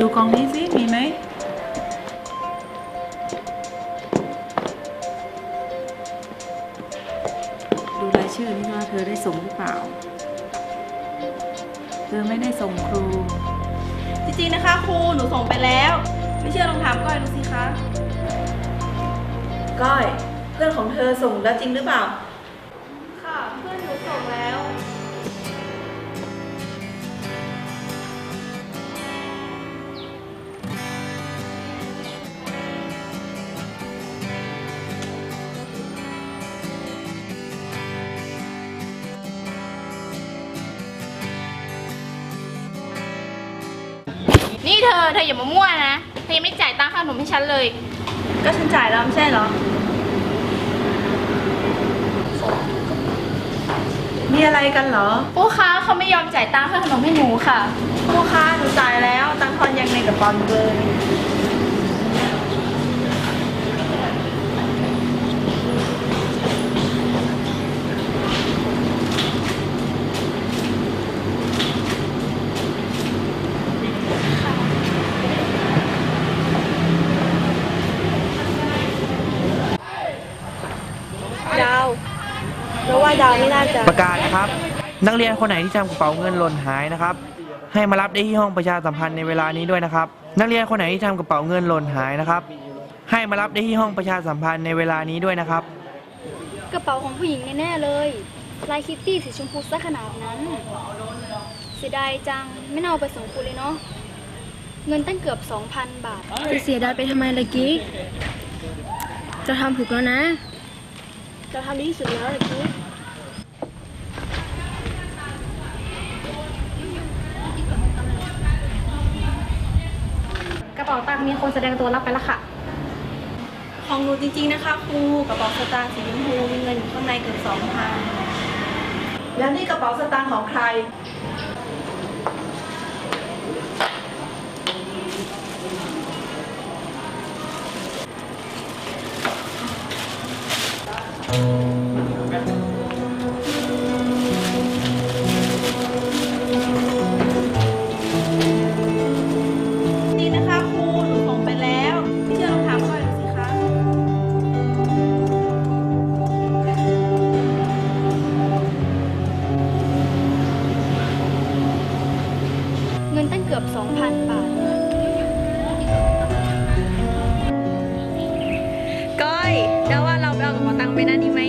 ดูกล่องนี้สิ มีไหม ดูรายชื่อนี่ว่าเธอได้ส่งหรือเปล่า เธอไม่ได้ส่งครู จริงๆนะคะครูหนูส่งไปแล้ว ไม่เชื่อลองถามก้อยดูสิคะ ก้อย เพื่อนของเธอส่งแล้วจริงหรือเปล่า นี่เธอ เธออย่ามามั่วนะ เธอยังไม่จ่ายตังค่าขนมให้ฉันเลย ก็ฉันจ่ายแล้วไม่ใช่เหรอ มีอะไรกันเหรอ ผู้ค้าเขาไม่ยอมจ่ายตังค่าขนมให้หนูค่ะลูกค้าหนูจ่ายแล้ว ตังค์ทอนยังในกระเป๋าอยู่เลย ดาวไม่น่าจะประกาศนะครับ นักเรียนคนไหนที่ทำกระเป๋าเงินหล่นหายนะครับ ให้มารับได้ที่ห้องประชาสัมพันธ์ในเวลานี้ด้วยนะครับ นักเรียนคนไหนที่ทำกระเป๋าเงินหล่นหายนะครับ ให้มารับได้ที่ห้องประชาสัมพันธ์ในเวลานี้ด้วยนะครับ กระเป๋าของผู้หญิงแน่ๆเลยลายคิตตี้สีชมพูซะขนาดนั้น เสียดายจังไม่น่าเอาไปส่งครูเลยเนาะเงินตั้งเกือบ 2,000 บาท จะเสียดายไปทำไมล่ะกิ๊กจะทำถูกแล้วนะ จะทำดีที่สุดแล้วเลยกิ๊ก กระเป๋าตังค์มีคนแสดงตัวรับไปแล้วค่ะ ของหนูจริงๆนะคะครูกระเป๋าสตางค์สีชมพูมีเงินอยู่ข้างในเกือบสองพันแล้วนี่กระเป๋าสตางค์ของใครนี่ เงินตั้งเกือบ 2,000 บาท ก้อยเดี๋ยวว่าเราไปเอากระเป๋าตังค์ไปนั่นดีไหม